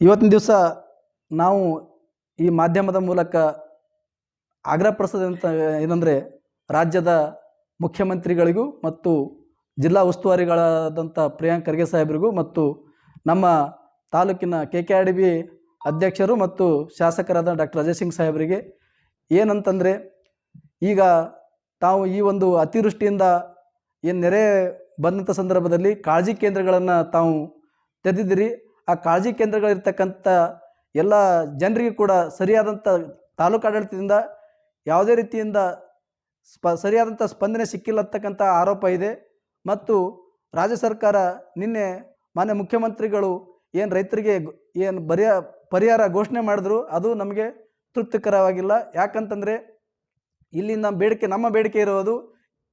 ಇವತ್ತಿನ ದಿವಸ ನಾವು ಈ ಮಾಧ್ಯಮದ ಮೂಲಕ ಆಗ್ರಹಪಡಿಸೋದು ಅಂತ ಏನಂದರೆ ರಾಜ್ಯದ ಮುಖ್ಯಮಂತ್ರಿಗಳಿಗೂ ಮತ್ತು ಜಿಲ್ಲಾ ಉಸ್ತುವಾರಿಗಳಾದಂಥ ಪ್ರಿಯಾಂಕ್ ಖರ್ಗೆ ಸಾಹೇಬರಿಗೂ ಮತ್ತು ನಮ್ಮ ತಾಲೂಕಿನ K K R D B ಅಧ್ಯಕ್ಷರು ಮತ್ತು ಶಾಸಕರಾದ ಡಾಕ್ಟರ್ ಅಜಯ್ ಸಿಂಗ್ ಸಾಹೇಬರಿಗೆ ಏನಂತಂದರೆ ಈಗ ತಾವು ಈ ಒಂದು ಅತಿವೃಷ್ಟಿಯಿಂದ ಏನು ನೆರೆ ಬಂದಂಥ ಸಂದರ್ಭದಲ್ಲಿ ಕಾಳಜಿ ಕೇಂದ್ರಗಳನ್ನು ತಾವು ತೆರೆದಿದ್ದೀರಿ ಆ ಕಾಳಜಿ ಕೇಂದ್ರಗಳಿರ್ತಕ್ಕಂಥ ಎಲ್ಲ ಜನರಿಗೂ ಕೂಡ ಸರಿಯಾದಂಥ ತಾಲೂಕು ಆಡಳಿತದಿಂದ ಯಾವುದೇ ರೀತಿಯಿಂದ ಸ್ಪ ಸರಿಯಾದಂಥ ಸ್ಪಂದನೆ ಸಿಕ್ಕಿಲ್ಲ ಅಂತಕ್ಕಂಥ ಆರೋಪ ಇದೆ. ಮತ್ತು ರಾಜ್ಯ ಸರ್ಕಾರ ನಿನ್ನೆ ಮಾನ್ಯ ಮುಖ್ಯಮಂತ್ರಿಗಳು ಏನು ರೈತರಿಗೆ ಏನು ಬರಿಯ ಪರಿಹಾರ ಘೋಷಣೆ ಮಾಡಿದ್ರು ಅದು ನಮಗೆ ತೃಪ್ತಿಕರವಾಗಿಲ್ಲ. ಯಾಕಂತಂದರೆ ಇಲ್ಲಿ ನಮ್ಮ ಬೇಡಿಕೆ ನಮ್ಮ ಬೇಡಿಕೆ ಇರೋದು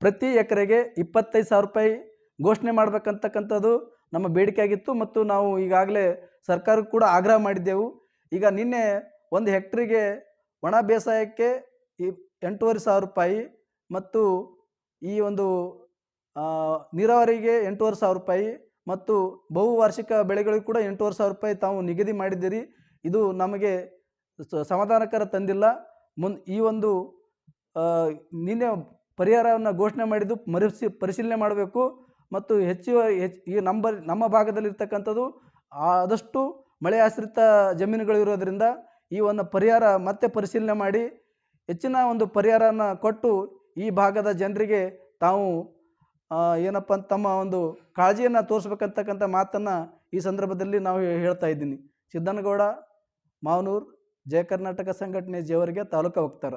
ಪ್ರತಿ ಎಕರೆಗೆ ಇಪ್ಪತ್ತೈದು ಸಾವಿರ ರೂಪಾಯಿ ಘೋಷಣೆ ಮಾಡಬೇಕಂತಕ್ಕಂಥದ್ದು. ನಮ್ಮ ಬೇಡಿಕೆಯಾಗಿತ್ತು ಮತ್ತು ನಾವು ಈಗಾಗಲೇ ಸರ್ಕಾರಕ್ಕೆ ಕೂಡ ಆಗ್ರಹ ಮಾಡಿದ್ದೆವು. ಈಗ ನಿನ್ನೆ ಒಂದು ಹೆಕ್ಟ್ರಿಗೆ ಒಣ ಬೇಸಾಯಕ್ಕೆ ಈ ಎಂಟೂವರೆ ಸಾವಿರ ರೂಪಾಯಿ ಮತ್ತು ಈ ಒಂದು ನೀರಾವರಿಗೆ ಎಂಟೂವರೆ ಸಾವಿರ ರೂಪಾಯಿ ಮತ್ತು ಬಹುವಾರ್ಷಿಕ ಬೆಳೆಗಳಿಗೆ ಕೂಡ ಎಂಟೂವರೆ ಸಾವಿರ ರೂಪಾಯಿ ತಾವು ನಿಗದಿ ಮಾಡಿದ್ದೀರಿ. ಇದು ನಮಗೆ ಸಮಾಧಾನಕರ ತಂದಿಲ್ಲ. ಮುನ್, ಈ ಒಂದು ನಿನ್ನೆ ಪರಿಹಾರವನ್ನು ಘೋಷಣೆ ಮಾಡಿದ್ದು ಮರುಸಿ ಪರಿಶೀಲನೆ ಮಾಡಬೇಕು. ಮತ್ತು ಹೆಚ್ಚು ಈ ನಮ್ಮ ನಮ್ಮ ಭಾಗದಲ್ಲಿರ್ತಕ್ಕಂಥದ್ದು ಆದಷ್ಟು ಮಳೆ ಆಶ್ರಿತ ಜಮೀನುಗಳು ಇರೋದರಿಂದ ಈ ಒಂದು ಪರಿಹಾರ ಮತ್ತೆ ಪರಿಶೀಲನೆ ಮಾಡಿ ಹೆಚ್ಚಿನ ಒಂದು ಪರಿಹಾರನ ಕೊಟ್ಟು ಈ ಭಾಗದ ಜನರಿಗೆ ತಾವು ಏನಪ್ಪ ತಮ್ಮ ಒಂದು ಕಾಳಜಿಯನ್ನು ತೋರಿಸ್ಬೇಕಂತಕ್ಕಂಥ ಮಾತನ್ನು ಈ ಸಂದರ್ಭದಲ್ಲಿ ನಾವು ಹೇಳ್ತಾ ಇದ್ದೀನಿ. ಸಿದ್ದನಗೌಡ, ಮಾವನೂರು, ಜಯ ಕರ್ನಾಟಕ ಸಂಘಟನೆ ಜೇವರಿಗೆ ತಾಲೂಕು ವಕ್ತಾರ.